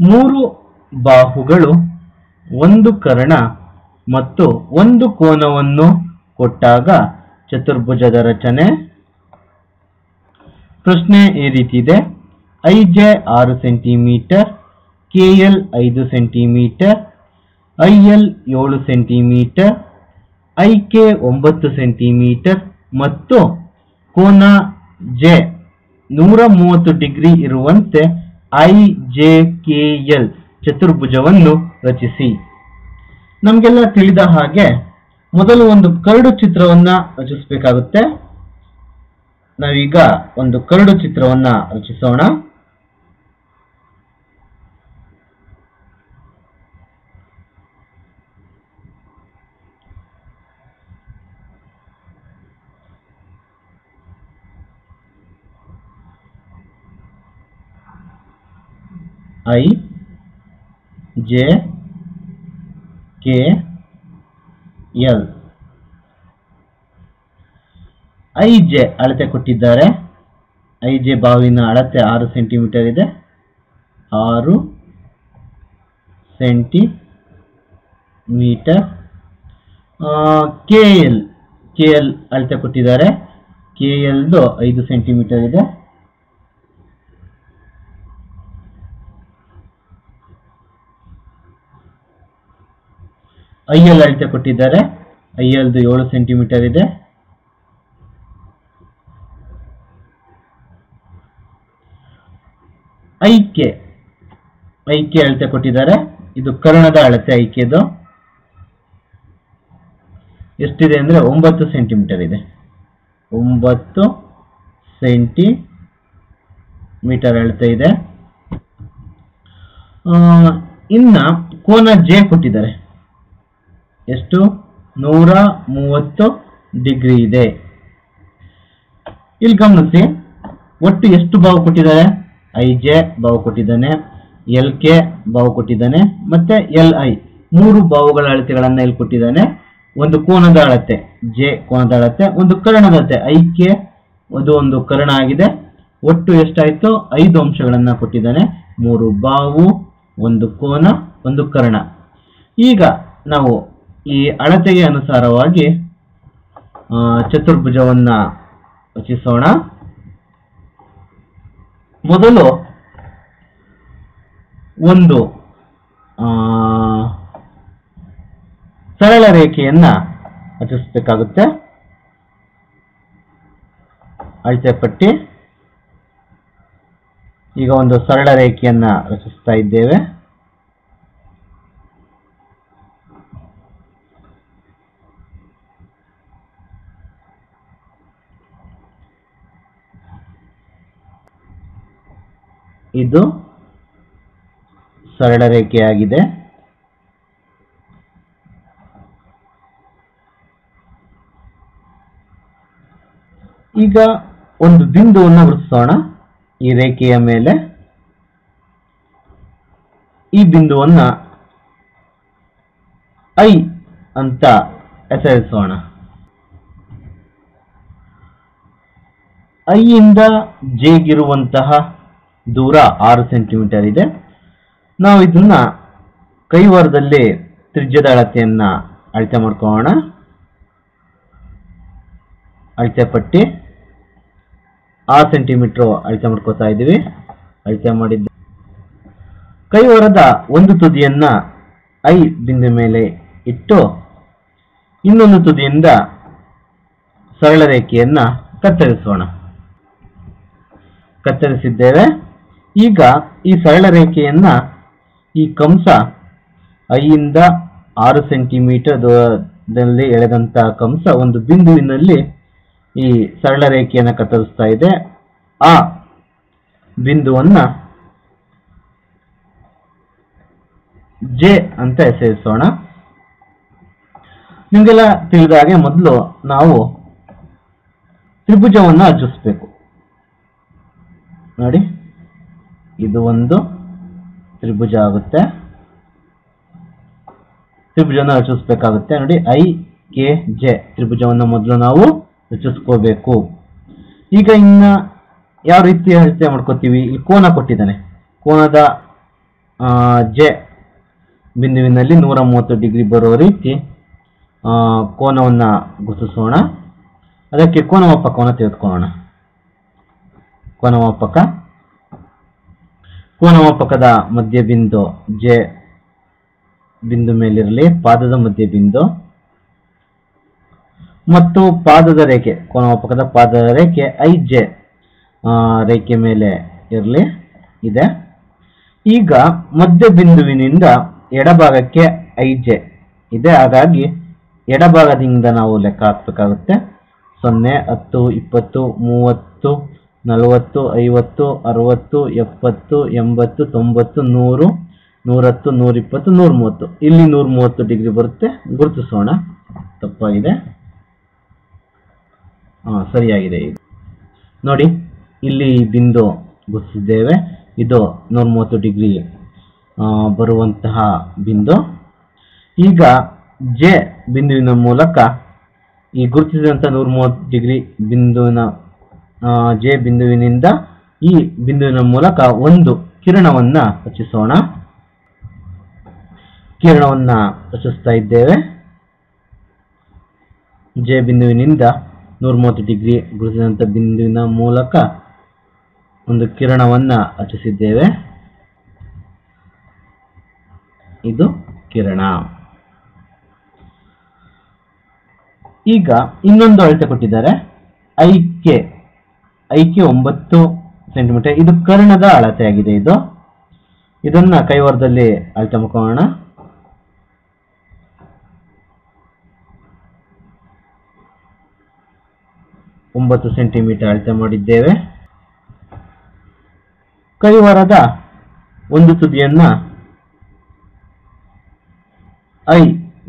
ಮೂರು ಬಾಹುಗಳು ಒಂದು ಕರ್ಣ ಮತ್ತು ಒಂದು ಕೋನವನ್ನು ಕೊಟ್ಟಾಗ ಚತುರ್ಭುಜದ ರಚನೆ. ಪ್ರಶ್ನೆ ಈ ರೀತಿ ಇದೆ. ಐ ಜೆ ಆರು ಸೆಂಟಿಮೀಟರ್, ಕೆ ಎಲ್ ಐದು ಸೆಂಟಿಮೀಟರ್, ಐ ಎಲ್ ಏಳು ಸೆಂಟಿಮೀಟರ್, ಐ ಕೆ ಒಂಬತ್ತು ಸೆಂಟಿಮೀಟರ್ ಮತ್ತು ಕೋನ ಜೆ ನೂರ ಮೂವತ್ತು ಡಿಗ್ರಿ ಇರುವಂತೆ ಐ ಜೆ ಕೆ ಎಲ್ ಚತುರ್ಭುಜವನ್ನು ರಚಿಸಿ. ನಮಗೆಲ್ಲ ತಿಳಿದ ಹಾಗೆ ಮೊದಲು ಒಂದು ಕರಡು ಚಿತ್ರವನ್ನ ರಚಿಸಬೇಕಾಗುತ್ತೆ. ನಾವೀಗ ಒಂದು ಕರಡು ಚಿತ್ರವನ್ನ ರಚಿಸೋಣ. I, J, K, L. I, J ಅಳತೆ ಕೊಟ್ಟಿದ್ದಾರೆ. ಐ, ಜೆ ಬಾವಿನ ಅಳತೆ ಆರು ಸೆಂಟಿಮೀಟರ್ ಇದೆ. ಆರು centimetre. K, L. K, L ಅಳತೆ ಕೊಟ್ಟಿದ್ದಾರೆ. ಕೆ, ಎಲ್ದು ಐದು ಸೆಂಟಿಮೀಟರ್ ಇದೆ. ಐ ಎಲ್ ಅಳತೆ ಕೊಟ್ಟಿದ್ದಾರೆ. ಐ ಏಳು ಸೆಂಟಿಮೀಟರ್ ಇದೆ. ಐಕೆ ಐಕೆ ಅಳತೆ ಕೊಟ್ಟಿದ್ದಾರೆ. ಇದು ಕರ್ಣದ ಅಳತೆ ಐಕೆದು ಎಷ್ಟಿದೆ ಅಂದ್ರೆ ಒಂಬತ್ತು ಸೆಂಟಿಮೀಟರ್ ಇದೆ. ಒಂಬತ್ತು ಸೆಂಟಿ ಮೀಟರ್ ಅಳತೆ ಇದೆ. ಇನ್ನ ಕೋನ ಜೆ ಕೊಟ್ಟಿದ್ದಾರೆ. ಎಷ್ಟು? ನೂರ ಮೂವತ್ತು ಡಿಗ್ರಿ ಇದೆ. ಇಲ್ಲಿ ಗಮನಿಸಿ, ಒಟ್ಟು ಎಷ್ಟು ಬಾವು ಕೊಟ್ಟಿದ್ದಾರೆ? ಐ ಜೆ ಬಾವು ಕೊಟ್ಟಿದ್ದಾನೆ, ಎಲ್ ಕೆ ಬಾವು ಕೊಟ್ಟಿದ್ದಾನೆ, ಮತ್ತೆ ಎಲ್ ಐ. ಮೂರು ಬಾವುಗಳ ಅಳತೆಗಳನ್ನ ಇಲ್ಲಿ ಕೊಟ್ಟಿದ್ದಾನೆ. ಒಂದು ಕೋನದ ಅಳತೆ, ಜೆ ಕೋನದ ಅಳತೆ, ಒಂದು ಕರ್ಣದ ಅಳತೆ. ಐ ಕೆ, ಅದು ಒಂದು ಕರ್ಣ ಆಗಿದೆ. ಒಟ್ಟು ಎಷ್ಟಾಯ್ತು? ಐದು ಅಂಶಗಳನ್ನ ಕೊಟ್ಟಿದ್ದಾನೆ. ಮೂರು ಬಾವು, ಒಂದು ಕೋನ, ಒಂದು ಕರ್ಣ. ಈಗ ನಾವು ಈ ಅಳತೆಗೆ ಅನುಸಾರವಾಗಿ ಚತುರ್ಭುಜವನ್ನ ರಚಿಸೋಣ. ಮೊದಲು ಒಂದು ಸರಳ ರೇಖೆಯನ್ನ ರಚಿಸಬೇಕಾಗುತ್ತೆ. ಅಳತೆ ಪಟ್ಟಿ. ಈಗ ಒಂದು ಸರಳ ರೇಖೆಯನ್ನ ರಚಿಸ್ತಾ ಇದ್ದೇವೆ. ಇದು ಸರಳ ರೇಖೆಯಾಗಿದೆ ಈಗ ಒಂದು ಬಿಂದುವನ್ನು ವೃತ್ತಿಸೋಣ. ಈ ರೇಖೆಯ ಮೇಲೆ ಈ ಬಿಂದುವನ್ನ ಐ ಅಂತ ಹೆಸರಿಸೋಣ. ಐ ಇಂದ ಜೆಗಿರುವಂತಹ ದೂರ ಆರು ಸೆಂಟಿಮೀಟರ್ ಇದೆ. ನಾವು ಇದನ್ನ ಕೈವಾರದಲ್ಲಿ ತ್ರಿಜ್ಯದ ಅಳತೆಯನ್ನ ಅಳತೆ ಮಾಡ್ಕೊಳ್ಳೋಣ. ಅಳತೆ ಪಟ್ಟಿ. ಆರು ಸೆಂಟಿಮೀಟರ್ ಅಳತೆ ಮಾಡ್ಕೋತಾ ಇದ್ದೀವಿ. ಅಳತೆ ಮಾಡಿದ್ದ ಕೈವಾರದ ಒಂದು ತುದಿಯನ್ನ ಐ ಬಿಂದು ಮೇಲೆ ಇಟ್ಟು ಇನ್ನೊಂದು ತುದಿಯಿಂದ ಸರಳ ರೇಖೆಯನ್ನ ಕತ್ತರಿಸೋಣ. ಕತ್ತರಿಸಿದ್ದೇವೆ. ಈಗ ಈ ಸರಳ ರೇಖೆಯನ್ನ ಈ ಕಂಸ ಐಯಿಂದ ಆರು ಸೆಂಟಿಮೀಟರ್ ದೂರದಲ್ಲಿ ಎಳೆದಂತಹ ಕಂಸ ಒಂದು ಬಿಂದುವಿನಲ್ಲಿ ಈ ಸರಳ ರೇಖೆಯನ್ನು ಕತ್ತರಿಸ್ತಾ ಇದೆ. ಆ ಬಿಂದುವನ್ನ ಜೆ ಅಂತ ಹೆಸರಿಸೋಣ. ನಿಮಗೆಲ್ಲ ತಿಳಿದ ಹಾಗೆ ಮೊದಲು ನಾವು ತ್ರಿಭುಜವನ್ನು ರಚಿಸಬೇಕು ನೋಡಿ. ಇದು ಒಂದು ತ್ರಿಭುಜ ಆಗುತ್ತೆ. ತ್ರಿಭುಜವನ್ನು ರಚಿಸಬೇಕಾಗುತ್ತೆ. ನೋಡಿ, ಐ, ಕೆ, ಜೆ ತ್ರಿಭುಜವನ್ನು ಮೊದಲು ನಾವು ರಚಿಸ್ಕೋಬೇಕು. ಈಗ ಇನ್ನ ಯಾವ ರೀತಿ ಅಳತೆ ಮಾಡ್ಕೋತೀವಿ? ಇಲ್ಲಿ ಕೋನ ಕೊಟ್ಟಿದ್ದಾನೆ. ಕೋನದ ಜೆ ಬಿಂದುವಿನಲ್ಲಿ ನೂರ ಮೂವತ್ತು ಡಿಗ್ರಿ ಬರೋ ರೀತಿ ಕೋನವನ್ನು ಕೋನವನ್ನ ಗುರುತಿಸೋಣ. ಅದಕ್ಕೆ ಕೋನಮಾಪಕವನ್ನು ತೆಗೆದುಕೊಳ್ಳೋಣ. ಕೋನಮಾಪಕ. ಕೋನಮಾಪಕದ ಮಧ್ಯಬಿಂದು ಜೆ ಬಿಂದು ಮೇಲಿರಲಿ, ಪಾದದ ಮಧ್ಯಬಿಂದು. ಮತ್ತು ಪಾದದ ರೇಖೆ ಕೋನಮಾಪಕದ ಪಾದದ ರೇಖೆ ಐ ಜೆ ರೇಖೆ ಮೇಲೆ ಇರಲಿ, ಇದೆ. ಈಗ ಮಧ್ಯಬಿಂದುವಿನಿಂದ ಎಡಭಾಗಕ್ಕೆ ಐ ಜೆ ಇದೆ. ಹಾಗಾಗಿ ಎಡಭಾಗದಿಂದ ನಾವು ಲೆಕ್ಕ ಹಾಕಬೇಕಾಗುತ್ತೆ. ಸೊನ್ನೆ, ಹತ್ತು, ಇಪ್ಪತ್ತು, ಮೂವತ್ತು ನಲವತ್ತು, ಐವತ್ತು, ಅರವತ್ತು, ಎಪ್ಪತ್ತು, ಎಂಬತ್ತು, ತೊಂಬತ್ತು, ನೂರು, ನೂರತ್ತು, ನೂರಿಪ್ಪತ್ತು ನೂರ ಮೂವತ್ತು ಇಲ್ಲಿ ನೂರ ಮೂವತ್ತು ಡಿಗ್ರಿ ಬರುತ್ತೆ. ಗುರುತಿಸೋಣ. ತಪ್ಪಾಗಿದೆ. ಹಾಂ ಸರಿಯಾಗಿದೆ ಇದು. ನೋಡಿ, ಇಲ್ಲಿ ಬಿಂದು ಗುರುತಿಸಿದ್ದೇವೆ. ಇದು ನೂರ ಮೂವತ್ತು ಡಿಗ್ರಿ ಬರುವಂತಹ ಬಿಂದು. ಈಗ ಜೆ ಬಿಂದುವಿನ ಮೂಲಕ ಈ ಗುರುತಿಸಿದಂಥ ನೂರ ಮೂವತ್ತು ಡಿಗ್ರಿ ಬಿಂದುವಿನ ಜೆ ಬಿಂದುವಿನಿಂದ ಈ ಬಿಂದುವಿನ ಮೂಲಕ ಒಂದು ಕಿರಣವನ್ನ ರಚಿಸೋಣ. ಕಿರಣವನ್ನ ರಚಿಸ್ತಾ ಇದ್ದೇವೆ. ಜೆ ಬಿಂದುವಿನಿಂದ ನೂರ ಮೂವತ್ತು ಡಿಗ್ರಿ ಗುರುತಿಸಿದಂಥ ಬಿಂದುವಿನ ಮೂಲಕ ಒಂದು ಕಿರಣವನ್ನ ರಚಿಸಿದ್ದೇವೆ. ಇದು ಕಿರಣ. ಈಗ ಇನ್ನೊಂದು ಅಳತೆ ಕೊಟ್ಟಿದ್ದಾರೆ. ಐಕೆ ಐಕೆ ಒಂಬತ್ತು ಸೆಂಟಿಮೀಟರ್ ಇದು ಕರ್ಣದ ಅಳತೆ ಆಗಿದೆ ಇದು. ಇದನ್ನ ಕೈವಾರದಲ್ಲಿ ಅಳತೆ ಮುಖೋಣ ಒಂಬತ್ತು ಸೆಂಟಿಮೀಟರ್ ಅಳತೆ ಮಾಡಿದ್ದೇವೆ. ಕೈವಾರದ ಒಂದು ತುದಿಯನ್ನ ಐ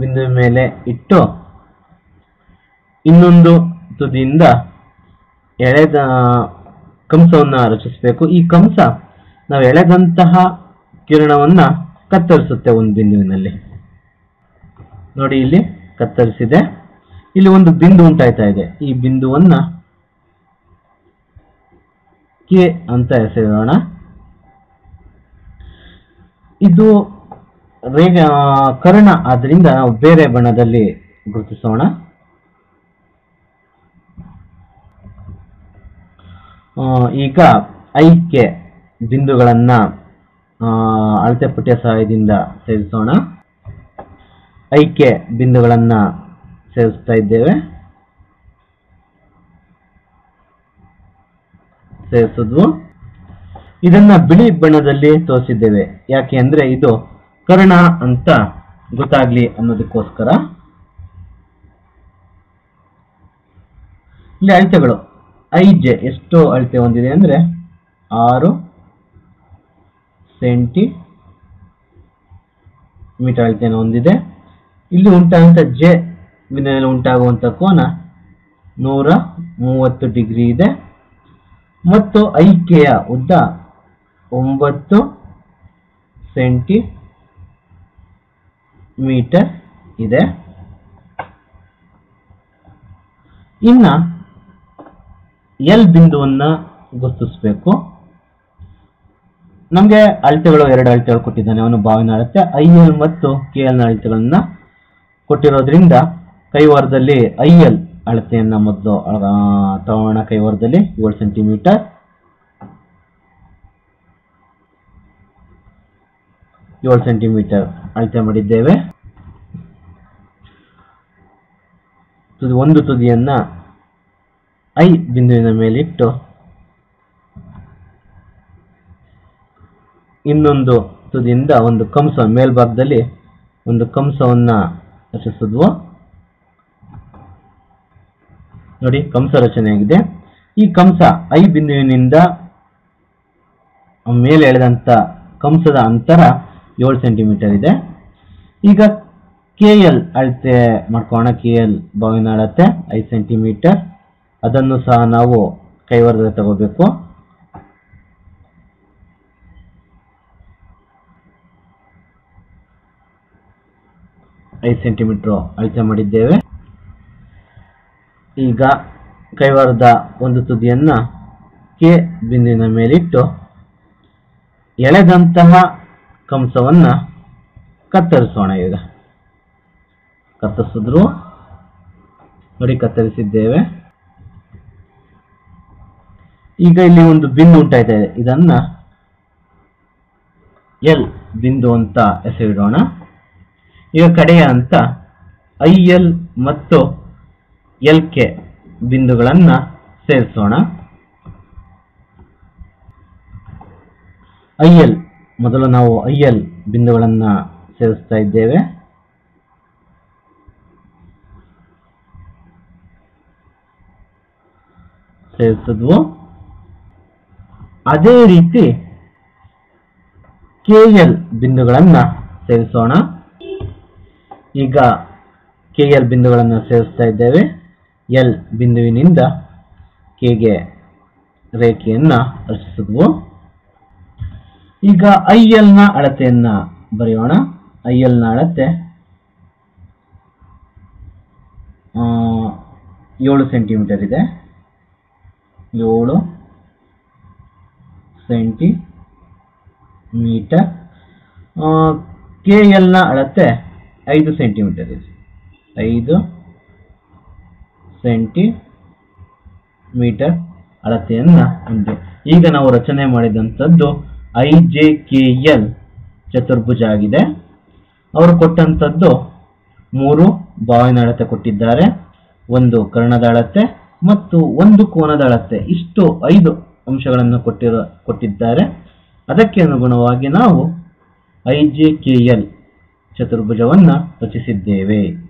ಬಿಂದು ಮೇಲೆ ಇಟ್ಟು ಇನ್ನೊಂದು ತುದಿಯಿಂದ ಎಳೆದ ಕಂಸವನ್ನು ರಚಿಸಬೇಕು. ಈ ಕಂಸ ನಾವು ಎಳೆದಂತಹ ಕಿರಣವನ್ನ ಕತ್ತರಿಸುತ್ತೆ ಒಂದು ಬಿಂದುವಿನಲ್ಲಿ. ನೋಡಿ ಇಲ್ಲಿ ಕತ್ತರಿಸಿದೆ. ಇಲ್ಲಿ ಒಂದು ಬಿಂದು ಉಂಟಾಯ್ತಾ ಇದೆ. ಈ ಬಿಂದುವನ್ನ ಕೆ ಅಂತ ಹೆಸರಿಡೋಣ. ಇದು ರೇಗ ಕರ್ಣ, ಆದ್ರಿಂದ ನಾವು ಬೇರೆ ಬಣ್ಣದಲ್ಲಿ ಗುರುತಿಸೋಣ. ಈಗ ಐಕೆ ಬಿಂದುಗಳನ್ನ ಆ, ಅಳತೆ ಪಟ್ಟಿಯ ಸಹಾಯದಿಂದ ಸೇರಿಸೋಣ. ಐಕೆ ಬಿಂದುಗಳನ್ನ ಸೇರಿಸ್ತಾ ಇದ್ದೇವೆ. ಸೇರಿಸಿದ್ವು. ಇದನ್ನ ಬಿಳಿ ಬಣ್ಣದಲ್ಲಿ ತೋರಿಸಿದ್ದೇವೆ. ಯಾಕೆ ಅಂದ್ರೆ ಇದು ಕರ್ಣ ಅಂತ ಗೊತ್ತಾಗ್ಲಿ ಅನ್ನೋದಕ್ಕೋಸ್ಕರ. ಇಲ್ಲಿ ಅಳತೆಗಳು. ಐ ಜೆ ಎಷ್ಟು ಅಳತೆ ಹೊಂದಿದೆ ಅಂದರೆ ಆರು ಸೆಂಟಿ ಮೀಟರ್ ಅಳತೆಯನ್ನು ಹೊಂದಿದೆ. ಇಲ್ಲಿ ಉಂಟಾದಂಥ ಜೆ ಬಿಂದಿನಲ್ಲಿ ಉಂಟಾಗುವಂಥ ಕೋನ ನೂರ ಮೂವತ್ತು ಡಿಗ್ರಿ ಇದೆ. ಮತ್ತು ಐಕೆಯ ಉದ್ದ ಒಂಬತ್ತು ಸೆಂಟಿ ಮೀಟರ್ ಇದೆ. ಇನ್ನ ಎಲ್ ಬಿಂದುವನ್ನ ಗುರುತಿಸಬೇಕು. ನಮಗೆ ಅಳತೆಗಳು ಎರಡು ಅಳತೆಗಳು ಕೊಟ್ಟಿದ್ದಾನೆ. ಅವನು ಬಾವಿನ ಅಳತೆ. ಐ ಎಲ್ ಮತ್ತು ಕೆ ಎಲ್ ಅಳತೆಗಳನ್ನ ಕೊಟ್ಟಿರೋದ್ರಿಂದ ಕೈವಾರದಲ್ಲಿ ಐ ಎಲ್ ಅಳತೆಯನ್ನ ಮೊದಲು ತಗೋಣ ಕೈವಾರದಲ್ಲಿ ಏಳು ಸೆಂಟಿಮೀಟರ್. ಏಳು ಸೆಂಟಿಮೀಟರ್ ಅಳತೆ ಮಾಡಿದ್ದೇವೆ. ಒಂದು ತುದಿಯನ್ನ ಐ ಬಿಂದುವಿನ ಮೇಲಿಟ್ಟು ಇನ್ನೊಂದು ತುದಿಯಿಂದ ಒಂದು ಕಂಸ ಮೇಲ್ಭಾಗದಲ್ಲಿ ಒಂದು ಕಂಸವನ್ನು ರಚಿಸಿದ್ವು. ನೋಡಿ, ಕಂಸ ರಚನೆಯಾಗಿದೆ ಈ ಕಂಸ ಐ ಬಿಂದುವಿನಿಂದ ಮೇಲೆ ಎಳೆದಂತ ಕಂಸದ ಅಂತರ ಏಳು ಸೆಂಟಿಮೀಟರ್ ಇದೆ. ಈಗ ಕೆ ಎಲ್ ಅಳತೆ ಮಾಡ್ಕೋಣ ಕೆ ಎಲ್ ಬಾವಿನ ಅಳತೆ ಐದು ಸೆಂಟಿಮೀಟರ್. ಅದನ್ನು ಸಹ ನಾವು ಕೈವಾರದಲ್ಲಿ ತಗೋಬೇಕು. ಐದು ಸೆಂಟಿಮೀಟರ್ ಅಳತೆ ಮಾಡಿದ್ದೇವೆ. ಈಗ ಕೈವಾರದ ಒಂದು ತುದಿಯನ್ನ ಕೆ ಬಿಂದಿನ ಮೇಲಿಟ್ಟು ಎಳೆದಂತಹ ಕಂಸವನ್ನು ಕತ್ತರಿಸೋಣ ಈಗ. ಕತ್ತರಿಸಿದ್ರು. ನೋಡಿ, ಕತ್ತರಿಸಿದ್ದೇವೆ. ಈಗ ಇಲ್ಲಿ ಒಂದು ಬಿಂದು ಉಂಟಾಯ್ತಾ ಇದೆ. ಇದನ್ನ ಎಲ್ ಬಿಂದು ಅಂತ ಹೆಸರಿಡೋಣ. ಈಗ ಕಡೆಯ ಅಂತ ಐ ಎಲ್ ಮತ್ತು ಎಲ್ ಕೆ ಬಿಂದುಗಳನ್ನ ಸೇರಿಸೋಣ. ಐ ಎಲ್, ಮೊದಲು ನಾವು ಐ ಎಲ್ ಬಿಂದುಗಳನ್ನ ಸೇರಿಸ್ತಾ ಇದ್ದೇವೆ. ಸೇರಿಸಿದ್ವು. ಅದೇ ರೀತಿ ಕೆ ಎಲ್ ಬಿಂದುಗಳನ್ನ ಸೇರಿಸೋಣ. ಈಗ ಕೆ ಎಲ್ ಬಿಂದುಗಳನ್ನು ಸೇರಿಸ್ತಾ ಇದ್ದೇವೆ. ಎಲ್ ಬಿಂದುವಿನಿಂದ ಕೆಗೆ ರೇಖೆಯನ್ನ ರಚಿಸಿದ್ವು. ಈಗ ಐ ನ ಅಳತೆಯನ್ನ ಬರೆಯೋಣ. ಐ ನ ಅಳತೆ ಏಳು ಸೆಂಟಿಮೀಟರ್ ಇದೆ. ಏಳು ಸೆಂಟಿ ಮೀಟರ್ ಕೆ ಎಲ್ನ ಅಳತೆ ಐದು ಸೆಂಟಿಮೀಟರ್ ಇದೆ. ಐದು ಸೆಂಟಿಮೀಟರ್ ಅಳತೆಯನ್ನ ಹೊಂದಿದೆ ಈಗ ನಾವು ರಚನೆ ಮಾಡಿದಂಥದ್ದು ಐ ಜೆ ಕೆ ಎಲ್ ಚತುರ್ಭುಜ ಆಗಿದೆ. ಅವರು ಕೊಟ್ಟಂಥದ್ದು ಮೂರು ಬಾವಿನ ಅಳತೆ ಕೊಟ್ಟಿದ್ದಾರೆ. ಒಂದು ಕರ್ಣದ ಅಳತೆ ಮತ್ತು ಒಂದು ಕೋನದ ಅಳತೆ. ಇಷ್ಟು ಐದು ಅಂಶಗಳನ್ನು ಕೊಟ್ಟಿರೋ ಕೊಟ್ಟಿದ್ದಾರೆ. ಅದಕ್ಕೆ ಅನುಗುಣವಾಗಿ ನಾವು ಐ ಜೆ ಕೆ ಎಲ್ ಚತುರ್ಭುಜವನ್ನು ರಚಿಸಿದ್ದೇವೆ.